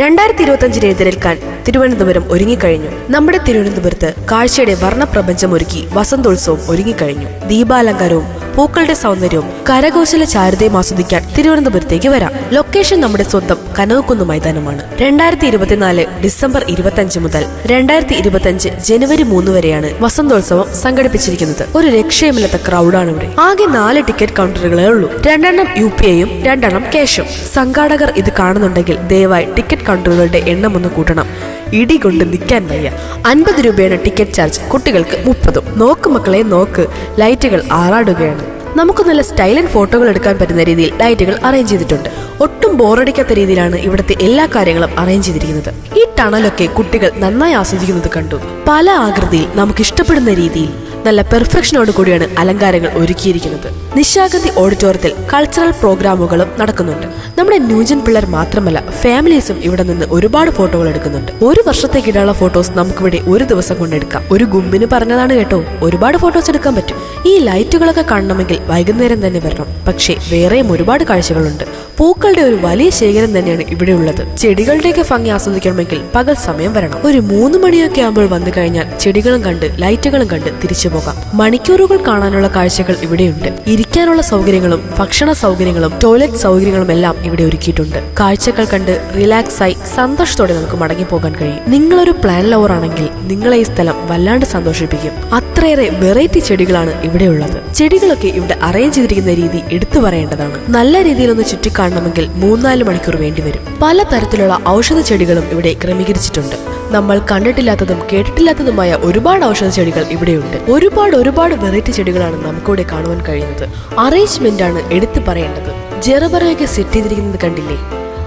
രണ്ടായിരത്തി ഇരുപത്തഞ്ചിനെ എതിരേൽക്കാൻ തിരുവനന്തപുരം ഒരുങ്ങിക്കഴിഞ്ഞു. നമ്മുടെ തിരുവനന്തപുരത്ത് കാഴ്ചയുടെ വർണപ്രപഞ്ചം ഒരുക്കി വസന്തോത്സവം ഒരുങ്ങിക്കഴിഞ്ഞു. ദീപാലങ്കാരവും പൂക്കളുടെ സൗന്ദര്യവും കരകൗശല ചാരുതയും ആസ്വദിക്കാൻ തിരുവനന്തപുരത്തേക്ക് വരാം. ലൊക്കേഷൻ നമ്മുടെ സ്വന്തം കനകക്കുന്ന് മൈതാനമാണ്. രണ്ടായിരത്തി ഇരുപത്തിനാല് ഡിസംബർ ഇരുപത്തഞ്ച് മുതൽ രണ്ടായിരത്തി ഇരുപത്തഞ്ച് ജനുവരി മൂന്ന് വരെയാണ് വസന്തോത്സവം സംഘടിപ്പിച്ചിരിക്കുന്നത്. ഒരു രക്ഷയുമില്ലാത്ത ക്രൗഡാണ് ഇവിടെ. ആകെ നാല് ടിക്കറ്റ് കൗണ്ടറുകളേ ഉള്ളൂ. രണ്ടെണ്ണം യു പി ഐയും രണ്ടെണ്ണം ക്യാഷും സംഘാടകർ ഇത് കാണുന്നുണ്ടെങ്കിൽ ദയവായി ടിക്കറ്റ് കൗണ്ടറുകളുടെ എണ്ണം ഒന്ന് കൂട്ടണം. ഇടി കൊണ്ട് നിൽക്കാൻ വയ്യ. അൻപത് രൂപയാണ് ടിക്കറ്റ് ചാർജ്. കുട്ടികൾക്ക് മുപ്പതും. നോക്ക് മക്കളെ നോക്ക്. ലൈറ്റുകൾ ആറാടുകയാണ്. നമുക്ക് നല്ല സ്റ്റൈലൻ ഫോട്ടോകൾ എടുക്കാൻ പറ്റുന്ന രീതിയിൽ ലൈറ്റുകൾ അറേഞ്ച് ചെയ്തിട്ടുണ്ട്. ഒട്ടും ബോറടിക്കാത്ത രീതിയിലാണ് ഇവിടുത്തെ എല്ലാ കാര്യങ്ങളും അറേഞ്ച് ചെയ്തിരിക്കുന്നത്. ഈ ടണലൊക്കെ കുട്ടികൾ നന്നായി ആസ്വദിക്കുന്നത് കണ്ടു. പല ആകൃതിയിൽ നമുക്ക് ഇഷ്ടപ്പെടുന്ന രീതിയിൽ. നല്ല പെർഫെക്ഷനോട് കൂടിയാണ് അലങ്കാരങ്ങൾ ഒരുക്കിയിരിക്കുന്നത്. നിശാഗന്ധി ഓഡിറ്റോറിയത്തിൽ കൾച്ചറൽ പ്രോഗ്രാമുകളും നടക്കുന്നുണ്ട്. നമ്മുടെ ന്യൂജൻ പിള്ളേർ മാത്രമല്ല ഫാമിലീസും ഇവിടെ നിന്ന് ഒരുപാട് ഫോട്ടോകൾ എടുക്കുന്നുണ്ട്. ഒരു വർഷത്തേക്കിടാനുള്ള ഫോട്ടോസ് നമുക്കിവിടെ ഒരു ദിവസം കൊണ്ടെടുക്കാം ഒരു ഗുമ്പിന് പറഞ്ഞതാണ് കേട്ടോ ഒരുപാട് ഫോട്ടോസ് എടുക്കാൻ പറ്റും. ഈ ലൈറ്റുകളൊക്കെ കാണണമെങ്കിൽ വൈകുന്നേരം തന്നെ വരണം. പക്ഷേ വേറെയും ഒരുപാട് കാഴ്ചകളുണ്ട്. പൂക്കളുടെ ഒരു വലിയ ശേഖരം തന്നെയാണ് ഇവിടെ ഉള്ളത്. ചെടികളുടെയൊക്കെ ഭംഗി ആസ്വദിക്കണമെങ്കിൽ പകൽ സമയം വരണം. ഒരു മൂന്ന് മണിയൊക്കെ ആകുമ്പോൾ വന്നു കഴിഞ്ഞാൽ ചെടികളും കണ്ട് ലൈറ്റുകളും കണ്ട് തിരിച്ചു പോകാം. മണിക്കൂറുകൾ കാണാനുള്ള കാഴ്ചകൾ ഇവിടെയുണ്ട്. ഇരിക്കാനുള്ള സൗകര്യങ്ങളും ഭക്ഷണ സൗകര്യങ്ങളും ടോയ്ലറ്റ് സൗകര്യങ്ങളും എല്ലാം ഇവിടെ ഒരുക്കിയിട്ടുണ്ട്. കാഴ്ചകൾ കണ്ട് റിലാക്സ് ആയി സന്തോഷത്തോടെ നമുക്ക് മടങ്ങി പോകാൻ കഴിയും. നിങ്ങളൊരു പ്ലാൻ ലവർ ആണെങ്കിൽ നിങ്ങളെ ഈ സ്ഥലം വല്ലാണ്ട് സന്തോഷിപ്പിക്കും. അത്രയേറെ വെറൈറ്റി ചെടികളാണ് ഇവിടെയുള്ളത് ചെടികളൊക്കെ ഇവിടെ അറേഞ്ച് ചെയ്തിരിക്കുന്ന രീതി എടുത്തു പറയേണ്ടതാണ്. നല്ല രീതിയിൽ ഒന്ന് ചുറ്റിക്കാണണമെങ്കിൽ മൂന്നാൽ മണിക്കൂർ വേണ്ടിവരും പല തരത്തിലുള്ള ഔഷധ ചെടികളും ഇവിടെ ക്രമീകരിച്ചിട്ടുണ്ട്. നമ്മൾ കണ്ടിട്ടില്ലാത്തതും കേട്ടിട്ടില്ലാത്തതുമായ ഒരുപാട് ഔഷധ ചെടികൾ ഇവിടെയുണ്ട്. ഒരുപാട് ഒരുപാട് വെറൈറ്റി ചെടികളാണ് നമുക്കിവിടെ കാണുവാൻ കഴിയുന്നത്. അറേഞ്ച്മെന്റ് ആണ് എടുത്തു പറയേണ്ടത്. ജെറബറയൊക്കെ സെറ്റ് ചെയ്തിരിക്കുന്നത് കണ്ടില്ലേ?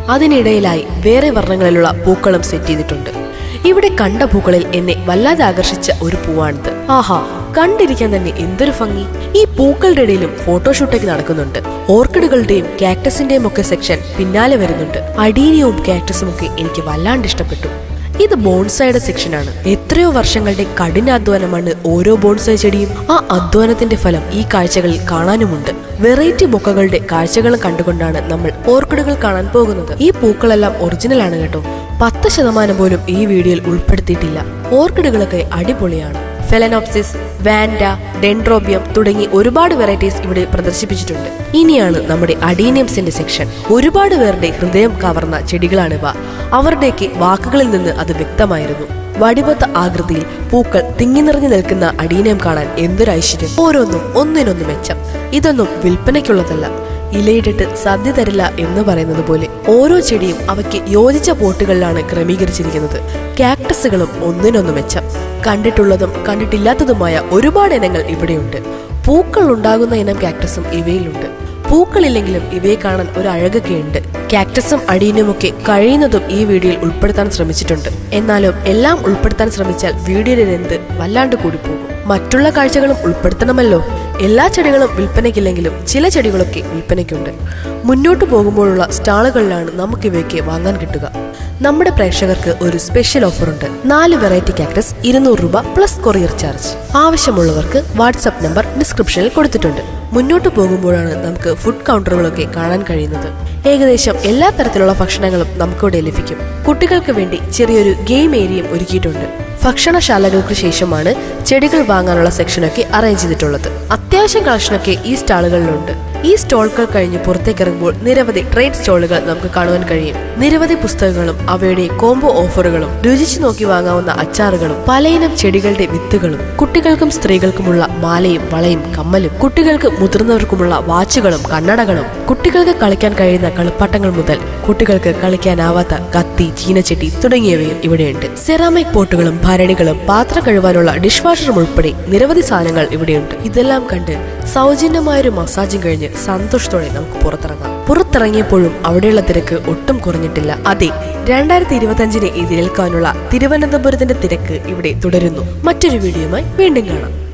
അതിനിടയിലായി വേറെ വർണങ്ങളിലുള്ള പൂക്കളും സെറ്റ് ചെയ്തിട്ടുണ്ട്. ഇവിടെ കണ്ട പൂക്കളിൽ എന്നെ വല്ലാതെ ആകർഷിച്ച ഒരു പൂവാണിത്. ആഹാ കണ്ടിരിക്കാൻ തന്നെ എന്തൊരു ഭംഗി. ഈ പൂക്കളുടെ ഇടയിലും ഫോട്ടോഷൂട്ടൊക്കെ നടക്കുന്നുണ്ട്. ഓർക്കിഡുകളുടെയും കാക്ടസിന്റെയും ഒക്കെ സെക്ഷൻ പിന്നാലെ വരുന്നുണ്ട്. അടീനിയവും കാക്ടസും ഒക്കെ എനിക്ക് വല്ലാണ്ട് ഇഷ്ടപ്പെട്ടു. ഇത് ബോൺസായുടെ സെക്ഷനാണ്. എത്രയോ വർഷങ്ങളുടെ കഠിനാധ്വാനമാണ് ഓരോ ബോൺസായ് ചെടിയും. ആ അധ്വാനത്തിന്റെ ഫലം ഈ കാഴ്ചകളിൽ കാണാനുമുണ്ട്. വെറൈറ്റി ബൊക്കകളുടെ കാഴ്ചകളും കണ്ടുകൊണ്ടാണ് നമ്മൾ ഓർക്കിഡുകൾ കാണാൻ പോകുന്നത്. ഈ പൂക്കളെല്ലാം ഒറിജിനൽ ആണ് കേട്ടോ. പത്ത് ശതമാനം പോലും ഈ വീഡിയോയിൽ ഉൾപ്പെടുത്തിയിട്ടില്ല. ഓർക്കിഡുകളൊക്കെ അടിപൊളിയാണ്. ഫെലനോപ്സിസ് വാൻഡ ഡെൻഡ്രോബിയം തുടങ്ങി ഒരുപാട് വെറൈറ്റീസ് ഇവിടെ പ്രദർശിപ്പിച്ചിട്ടുണ്ട്. ഇനിയാണ് നമ്മുടെ അഡീനിയംസിന്റെ സെക്ഷൻ ഒരുപാട് പേരുടെ ഹൃദയം കവർന്ന ചെടികളാണിവ അവരുടെയൊക്കെ വാക്കുകളിൽ നിന്ന് അത് വ്യക്തമായിരുന്നു. വടിവത്ത ആകൃതിയിൽ പൂക്കൾ തിങ്ങി നിറഞ്ഞു നിൽക്കുന്ന അടീനയം കാണാൻ എന്തൊരു ഐശ്വര്യം. ഓരോന്നും ഒന്നിനൊന്ന് മെച്ചം. ഇതൊന്നും വിൽപ്പനയ്ക്കുള്ളതല്ല. ഇലയിട്ടിട്ട് സദ്യ തരില്ല എന്ന് പറയുന്നത് പോലെ ഓരോ ചെടിയും അവയ്ക്ക് യോജിച്ച പോട്ടുകളിലാണ് ക്രമീകരിച്ചിരിക്കുന്നത്. കാക്ടസുകളും ഒന്നിനൊന്ന് മെച്ചം. കണ്ടിട്ടുള്ളതും കണ്ടിട്ടില്ലാത്തതുമായ ഒരുപാട് ഇനങ്ങൾ ഇവിടെയുണ്ട്. പൂക്കൾ ഉണ്ടാകുന്ന ഇനം കാക്ടസും ഇവയിലുണ്ട്. പൂക്കളില്ലെങ്കിലും ഇവയെ കാണാൻ ഒരു അഴകൊക്കെ ഉണ്ട്. കാക്ടസും അടീനുമൊക്കെ കഴിയുന്നതും ഈ വീഡിയോയിൽ ഉൾപ്പെടുത്താൻ ശ്രമിച്ചിട്ടുണ്ട്. എന്നാലും എല്ലാം ഉൾപ്പെടുത്താൻ ശ്രമിച്ചാൽ വീഡിയോയുടെ ലെന്ത് വല്ലാണ്ട് കൂടിപ്പോകും. പോകും മറ്റുള്ള കാഴ്ചകളും ഉൾപ്പെടുത്തണമല്ലോ. എല്ലാ ചെടികളും വിൽപ്പനയ്ക്കില്ലെങ്കിലും ചില ചെടികളൊക്കെ വിൽപ്പനയ്ക്കുണ്ട്. മുന്നോട്ട് പോകുമ്പോഴുള്ള സ്റ്റാളുകളിലാണ് നമുക്ക് ഇവയ്ക്ക് വാങ്ങാൻ കിട്ടുക. നമ്മുടെ പ്രേക്ഷകർക്ക് ഒരു സ്പെഷ്യൽ ഓഫർ ഉണ്ട് നാല് വെറൈറ്റി കാക്ടസ് ഇരുന്നൂറ് രൂപ പ്ലസ് കൊറിയർ ചാർജ്. ആവശ്യമുള്ളവർക്ക് വാട്സപ്പ് നമ്പർ ഡിസ്ക്രിപ്ഷനിൽ കൊടുത്തിട്ടുണ്ട്. മുന്നോട്ട് പോകുമ്പോഴാണ് നമുക്ക് ഫുഡ് കൗണ്ടറുകളൊക്കെ കാണാൻ കഴിയുന്നത്. ഏകദേശം എല്ലാ തരത്തിലുള്ള ഭക്ഷണങ്ങളും നമുക്കിവിടെ ലഭിക്കും. കുട്ടികൾക്ക് വേണ്ടി ചെറിയൊരു ഗെയിം ഏരിയയും ഒരുക്കിയിട്ടുണ്ട്. ഭക്ഷണശാലകൾക്ക് ശേഷമാണ് ചെടികൾ വാങ്ങാനുള്ള സെക്ഷനൊക്കെ അറേഞ്ച് ചെയ്തിട്ടുള്ളത്. അത്യാവശ്യം കളക്ഷനൊക്കെ ഈ സ്റ്റാളുകളിലുണ്ട്. ഈ സ്റ്റോളുകൾ കഴിഞ്ഞ് പുറത്തേക്ക് ഇറങ്ങുമ്പോൾ നിരവധി ട്രേഡ് സ്റ്റോളുകൾ നമുക്ക് കാണുവാൻ കഴിയും. നിരവധി പുസ്തകങ്ങളും അവയുടെ കോംബോ ഓഫറുകളും രുചിച്ചു നോക്കി വാങ്ങാവുന്ന അച്ചാറുകളും പലയിനം ചെടികളുടെ വിത്തുകളും കുട്ടികൾക്കും സ്ത്രീകൾക്കുമുള്ള മാലയും വളയും കമ്മലും കുട്ടികൾക്ക് മുതിർന്നവർക്കുമുള്ള വാച്ചുകളും കണ്ണടകളും കുട്ടികൾക്ക് കളിക്കാൻ കഴിയുന്ന കളിപ്പാട്ടങ്ങൾ മുതൽ കുട്ടികൾക്ക് കളിക്കാനാവാത്ത കത്തി ചീനച്ചട്ടി തുടങ്ങിയവയും ഇവിടെയുണ്ട്. സെറാമിക് പോട്ടുകളും ഭരണികളും പാത്രം കഴുവാനുള്ള ഡിഷ് വാഷറും ഉൾപ്പെടെ നിരവധി സാധനങ്ങൾ ഇവിടെയുണ്ട്. ഇതെല്ലാം കണ്ട് സൗജന്യമായൊരു മസാജും കഴിഞ്ഞ് സന്തോഷത്തോടെ നമുക്ക് പുറത്തിറങ്ങാം. പുറത്തിറങ്ങിയപ്പോഴും അവിടെയുള്ള തിരക്ക് ഒട്ടും കുറഞ്ഞിട്ടില്ല. അതെ രണ്ടായിരത്തി ഇരുപത്തി അഞ്ചിനെ എതിരേൽക്കാനുള്ള തിരുവനന്തപുരത്തിന്റെ തിരക്ക് ഇവിടെ തുടരുന്നു. മറ്റൊരു വീഡിയോയുമായി വീണ്ടും കാണാം.